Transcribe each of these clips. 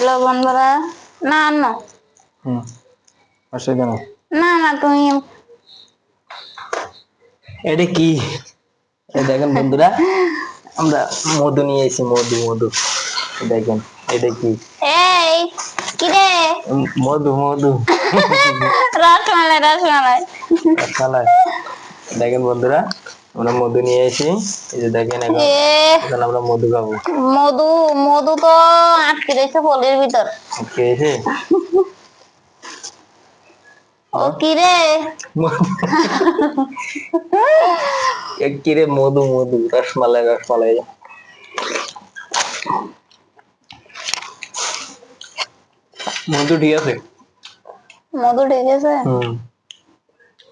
Hello বন্ধুরা না না। হুম অসুবিধা নেই না না তুমি এটা কি? দেখেন বন্ধুরা আমরা মধু নিয়ে এসেছি মধু মধু। দেখেন এটা কি? এই কিরে উম, মধু মধু। রসমালাই রসমালাই। রসমালাই। দেখেন বন্ধুরা আমরা মধু নিয়ে এসেছি এই যে দেখেন এখন আমরা মধু খাব। মধু মধু তো আটকে রয়েছে পলির ভিতর। খেয়েছে ও কিরে? কিরে মধু মধু রসমালাই রসমালাই। মধু ঠিক আছে? মধু ঠিক আছে?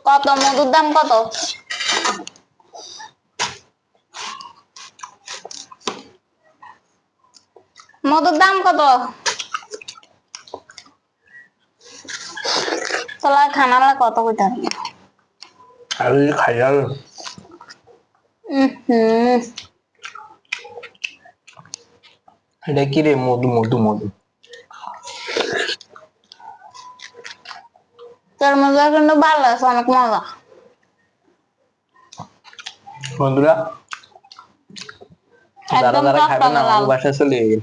কত? মধুর দাম কত? মধুর দাম কত? তোলা খানালা কত কইতার হুম। এটা কি রে? মধু মধু মধু। তোর মজা কিন্তু ভালো আছে অনেক মজা। বন্ধুরা যারা যারা খাবে না টকটকে আমার বাসায় চলে গেল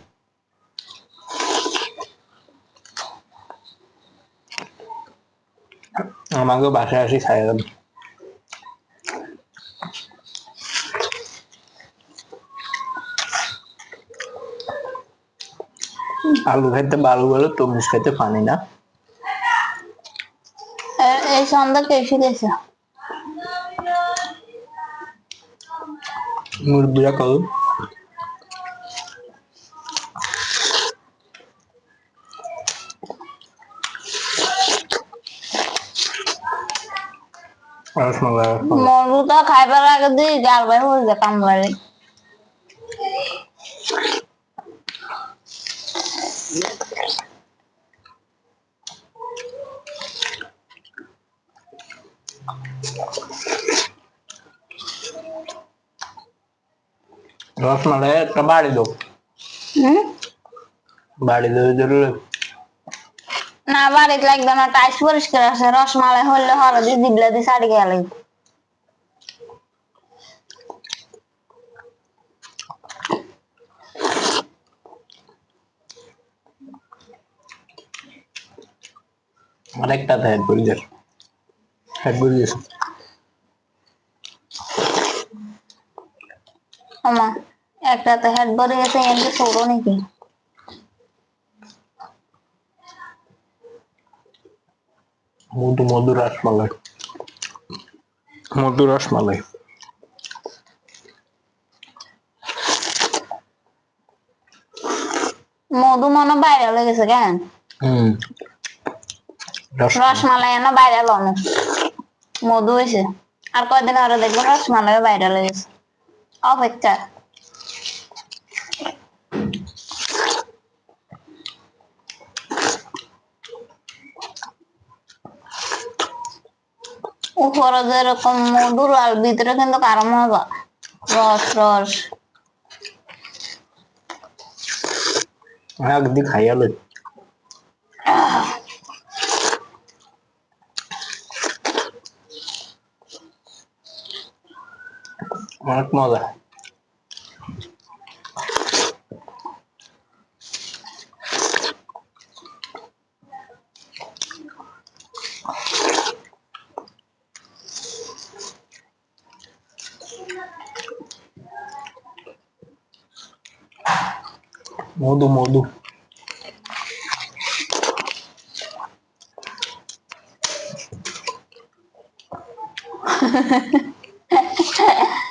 আমাকে বাসায় আসি খাই যাবে আলু খাইতে বালু বলো তরমুজ খাইতে পানি না। এই সন্ধ্যা কে ফিরেছে মুরব্বীরা খাও রসমালাই রসমালাই মধু তো খাইবার আগে দিয়ে গাল বাই হয়ে যায় কামলারে রসমালাই একটা বাড়ি দাও হুম? বাড়ি দেবে জরুরি না বাড়িতে লাগবে না টাইস পরিষ্কার আছে রসমালাই হলে হলদি দিবলা দি সাড়ি গেলে আরেকটা হেড দিস হেড করে আমা একটা তো হেড ভরে গেছে এমনি ছোট নাকি? মধু মধু রসমালাই। মধু রসমালাই। মধু মনে বাইরে হয়ে গেছে কেন? হুম। রসমালাই। এনে বাইরে লন মধু হয়েছে। আর কয়দিন আরও দেখব রসমালাই বাইরে হয়ে গেছে। অপেক্ষা। উপরে যেরকম মধুর আর ভিতরে কিন্তু কারও মজা রস রস। খাইয়া লই অনেক মজা। মধু মধু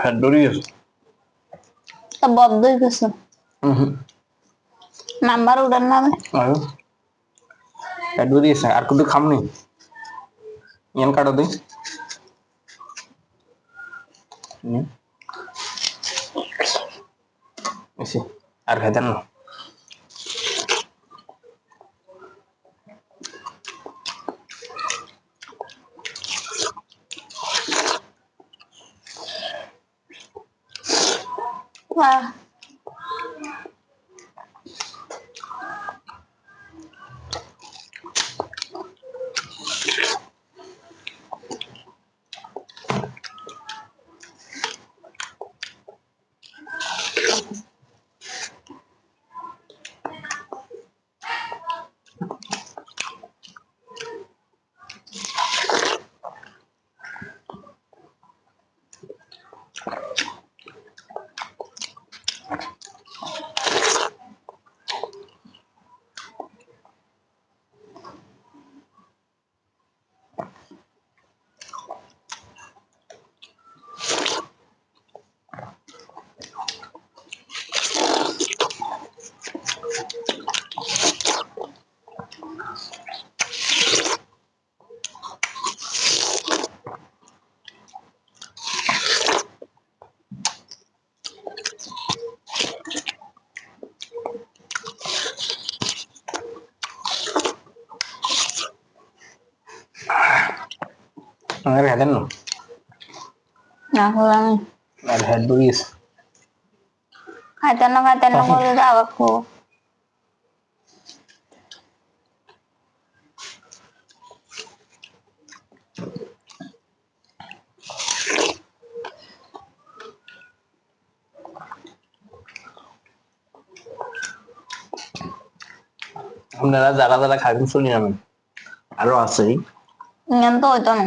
আহ হেড ধরে গেছে তা বদ্ধ হয়ে গেছে। নাম্বার উড়ান না আর পেট বেরিয়েছে আর কিন্তু খামনি ইয়ান কাটো তুই নে। এসে আর খাইতেন না না খেলাম আর হেড বেরিয়েছে খাইতেন না খাইতেন না করে তো আবার আপনারা যারা যারা খাবেন শুনি নামেন আরও আছে তো হইতো না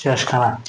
Tchau, escalar.